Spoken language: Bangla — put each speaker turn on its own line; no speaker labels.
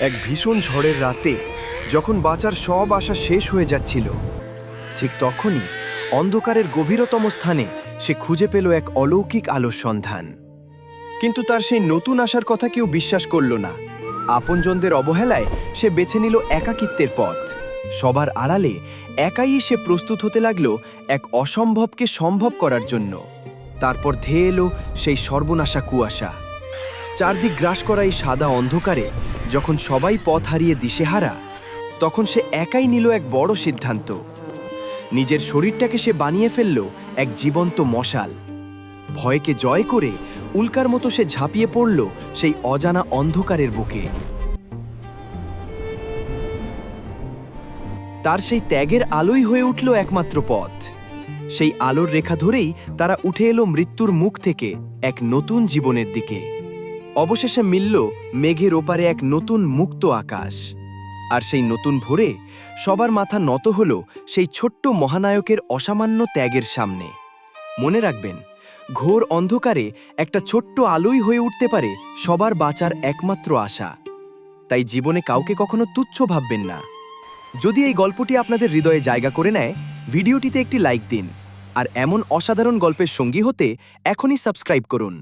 এক ভীষণ ঝড়ের রাতে যখন বাঁচার সব আশা শেষ হয়ে যাচ্ছিল, ঠিক তখনই অন্ধকারের গভীরতম স্থানে সে খুঁজে পেল এক অলৌকিক আলোর সন্ধান। কিন্তু তার সেই নতুন আশার কথা কেউ বিশ্বাস করল না। আপনজনদের অবহেলায় সে বেছে নিল একাকিত্বের পথ। সবার আড়ালে একাই সে প্রস্তুত হতে লাগল এক অসম্ভবকে সম্ভব করার জন্য। তারপর ধেয়ে এলো সেই সর্বনাশা কুয়াশা। চারদিক গ্রাস করা এই সাদা অন্ধকারে যখন সবাই পথ হারিয়ে দিশেহারা, তখন সে একাই নিল এক বড় সিদ্ধান্ত। নিজের শরীরটাকে সে বানিয়ে ফেলল এক জীবন্ত মশাল। ভয়কে জয় করে উল্কার মতো সে ঝাঁপিয়ে পড়ল সেই অজানা অন্ধকারের বুকে। তার সেই ত্যাগের আলোই হয়ে উঠল একমাত্র পথ। সেই আলোর রেখা ধরেই তারা উঠে এলো মৃত্যুর মুখ থেকে এক নতুন জীবনের দিকে। অবশেষে মিলল মেঘের ওপারে এক নতুন মুক্ত আকাশ। আর সেই নতুন ভোরে সবার মাথা নত হল সেই ছোট্ট মহানায়কের অসামান্য ত্যাগের সামনে। মনে রাখবেন, ঘোর অন্ধকারে একটা ছোট্ট আলোই হয়ে উঠতে পারে সবার বাঁচার একমাত্র আশা। তাই জীবনে কাউকে কখনো তুচ্ছ ভাববেন না। যদি এই গল্পটি আপনাদের হৃদয়ে জায়গা করে নেয়, ভিডিওটিতে একটি লাইক দিন। আর এমন অসাধারণ গল্পের সঙ্গী হতে এখনই সাবস্ক্রাইব করুন।